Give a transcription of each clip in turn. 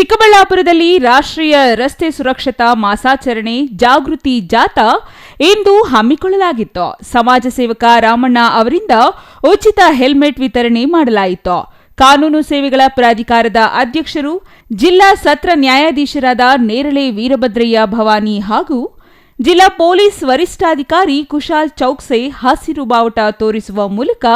ಚಿಕ್ಕಬಳ್ಳಾಪುರದಲ್ಲಿ ರಾಷ್ಟ್ರೀಯ ರಸ್ತೆ ಸುರಕ್ಷತಾ ಮಾಸಾಚರಣೆ ಜಾಗೃತಿ ಜಾಥಾ ಇಂದು ಹಮ್ಮಿಕೊಳ್ಳಲಾಗಿತ್ತು. ಸಮಾಜ ಸೇವಕ ರಾಮಣ್ಣ ಅವರಿಂದ ಉಚಿತ ಹೆಲ್ಮೆಟ್ ವಿತರಣೆ ಮಾಡಲಾಯಿತು. ಕಾನೂನು ಸೇವೆಗಳ ಪ್ರಾಧಿಕಾರದ ಅಧ್ಯಕ್ಷರು, ಜಿಲ್ಲಾ ಸತ್ರ ನ್ಯಾಯಾಧೀಶರಾದ ನೇರಳೆ ವೀರಭದ್ರಯ್ಯ ಭವಾನಿ ಹಾಗೂ ಜಿಲ್ಲಾ ಪೊಲೀಸ್ ವರಿಷ್ಠಾಧಿಕಾರಿ ಕುಶಾಲ್ ಚೌಕ್ಸೆ ಹಸಿರು ಬಾವುಟ ತೋರಿಸುವ ಮೂಲಕ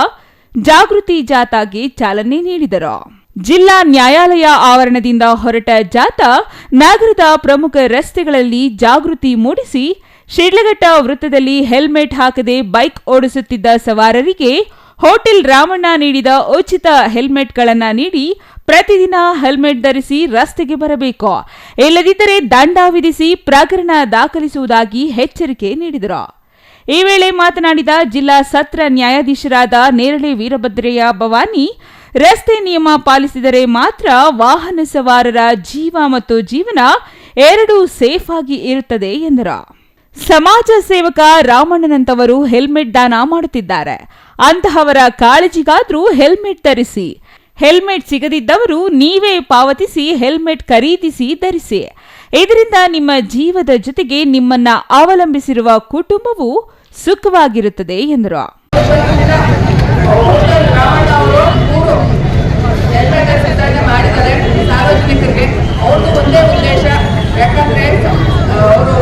ಜಾಗೃತಿ ಜಾಥಾಗೆ ಚಾಲನೆ ನೀಡಿದರು. ಜಿಲ್ಲಾ ನ್ಯಾಯಾಲಯ ಆವರಣದಿಂದ ಹೊರಟ ಜಾಥಾ ನಗರದ ಪ್ರಮುಖ ರಸ್ತೆಗಳಲ್ಲಿ ಜಾಗೃತಿ ಮೂಡಿಸಿ ಶಿಡ್ಲಘಟ್ಟ ವೃತ್ತದಲ್ಲಿ ಹೆಲ್ಮೆಟ್ ಹಾಕದೆ ಬೈಕ್ ಓಡಿಸುತ್ತಿದ್ದ ಸವಾರರಿಗೆ ಹೋಟೆಲ್ ರಾಮಣ್ಣ ನೀಡಿದ ಉಚಿತ ಹೆಲ್ಮೆಟ್ಗಳನ್ನು ನೀಡಿ ಪ್ರತಿದಿನ ಹೆಲ್ಮೆಟ್ ಧರಿಸಿ ರಸ್ತೆಗೆ ಬರಬೇಕು. ಇಲ್ಲದಿದ್ದರೆ ದಂಡ ವಿಧಿಸಿ ಪ್ರಕರಣ ದಾಖಲಿಸುವುದಾಗಿ ಎಚ್ಚರಿಕೆ ನೀಡಿದರು. ಈ ವೇಳೆ ಮಾತನಾಡಿದ ಜಿಲ್ಲಾ ಸತ್ರ ನ್ಯಾಯಾಧೀಶರಾದ ನೇರಳೆ ವೀರಭದ್ರಯ್ಯ ಭವಾನಿ ರಸ್ತೆ ನಿಯಮ ಪಾಲಿಸಿದರೆ ಮಾತ್ರ ವಾಹನ ಸವಾರರ ಜೀವ ಮತ್ತು ಜೀವನ ಎರಡೂ ಸೇಫ್ ಆಗಿ ಇರುತ್ತದೆ ಎಂದರು. ಸಮಾಜ ಸೇವಕ ರಾಮಣ್ಣನಂತವರು ಹೆಲ್ಮೆಟ್ ದಾನ ಮಾಡುತ್ತಿದ್ದಾರೆ. ಅಂತಹವರ ಕಾಳಜಿಗಾದ್ರೂ ಹೆಲ್ಮೆಟ್ ಧರಿಸಿ. ಹೆಲ್ಮೆಟ್ ಸಿಗದಿದ್ದವರು ನೀವೇ ಪಾವತಿಸಿ ಹೆಲ್ಮೆಟ್ ಖರೀದಿಸಿ, ಧರಿಸಿ. ಇದರಿಂದ ನಿಮ್ಮ ಜೀವದ ಜೊತೆಗೆ ನಿಮ್ಮನ್ನ ಅವಲಂಬಿಸಿರುವ ಕುಟುಂಬವು ಸುಖವಾಗಿರುತ್ತದೆ ಎಂದರು. ಯಾಕಂದ್ರೆ ಅವರು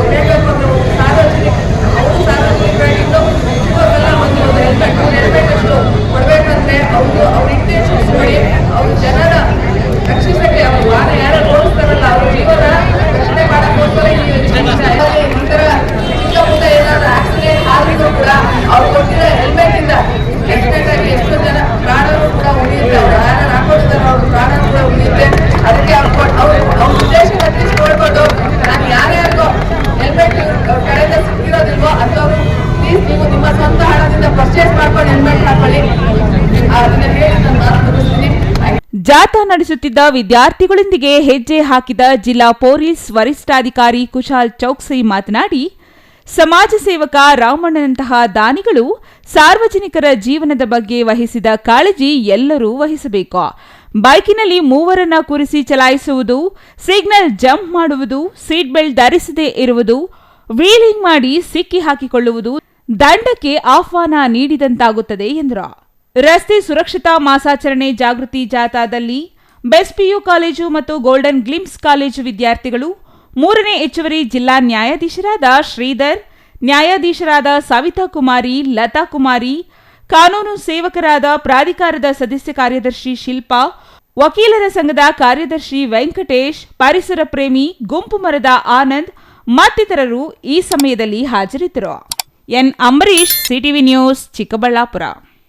ಜಾಥಾ ನಡೆಸುತ್ತಿದ್ದ ವಿದ್ಯಾರ್ಥಿಗಳೊಂದಿಗೆ ಹೆಜ್ಜೆ ಹಾಕಿದ ಜಿಲ್ಲಾ ಪೊಲೀಸ್ ವರಿಷ್ಠಾಧಿಕಾರಿ ಕುಶಾಲ್ ಚೌಕ್ಸಿ ಮಾತನಾಡಿ, ಸಮಾಜ ಸೇವಕ ರಾಮಣ್ಣನಂತಹ ದಾನಿಗಳು ಸಾರ್ವಜನಿಕರ ಜೀವನದ ಬಗ್ಗೆ ವಹಿಸಿದ ಕಾಳಜಿ ಎಲ್ಲರೂ ವಹಿಸಬೇಕು. ಬೈಕಿನಲ್ಲಿ ಮೂವರನ್ನ ಕುರಿಸಿ ಚಲಾಯಿಸುವುದು, ಸಿಗ್ನಲ್ ಜಂಪ್ ಮಾಡುವುದು, ಸೀಟ್ ಬೆಲ್ಟ್ ಧರಿಸದೇ ಇರುವುದು, ವೀಲಿಂಗ್ ಮಾಡಿ ಸಿಕ್ಕಿ ಹಾಕಿಕೊಳ್ಳುವುದು, ದಂಡಕ್ಕೆ ಆಹ್ವಾನ ನೀಡಿದಂತಾಗುತ್ತದೆ ಎಂದರು. ರಸ್ತೆ ಸುರಕ್ಷತಾ ಮಾಸಾಚರಣೆ ಜಾಗೃತಿ ಜಾಥಾದಲ್ಲಿ ಬೆಸ್ಪಿಯು ಕಾಲೇಜು ಮತ್ತು ಗೋಲ್ಡನ್ ಗ್ಲಿಮ್ಸ್ ಕಾಲೇಜು ವಿದ್ಯಾರ್ಥಿಗಳು ಮೂರನೇ ಹೆಚ್ಚುವರಿ ಜಿಲ್ಲಾ ನ್ಯಾಯಾಧೀಶರಾದ ಶ್ರೀಧರ್, ನ್ಯಾಯಾಧೀಶರಾದ ಸವಿತಾ ಕುಮಾರಿ ಲತಾ ಕುಮಾರಿ ಕಾನೂನು ಸೇವಕರಾದ ಪ್ರಾಧಿಕಾರದ ಸದಸ್ಯ ಕಾರ್ಯದರ್ಶಿ ಶಿಲ್ಪಾ, ವಕೀಲರ ಸಂಘದ ಕಾರ್ಯದರ್ಶಿ ವೆಂಕಟೇಶ್, ಪರಿಸರ ಪ್ರೇಮಿ ಗುಂಪು ಮರದ ಆನಂದ್ ಮತ್ತಿತರರು ಈ ಸಮಯದಲ್ಲಿ ಹಾಜರಿದ್ದರು. N. Ambarish CTV news, Chikkaballapur.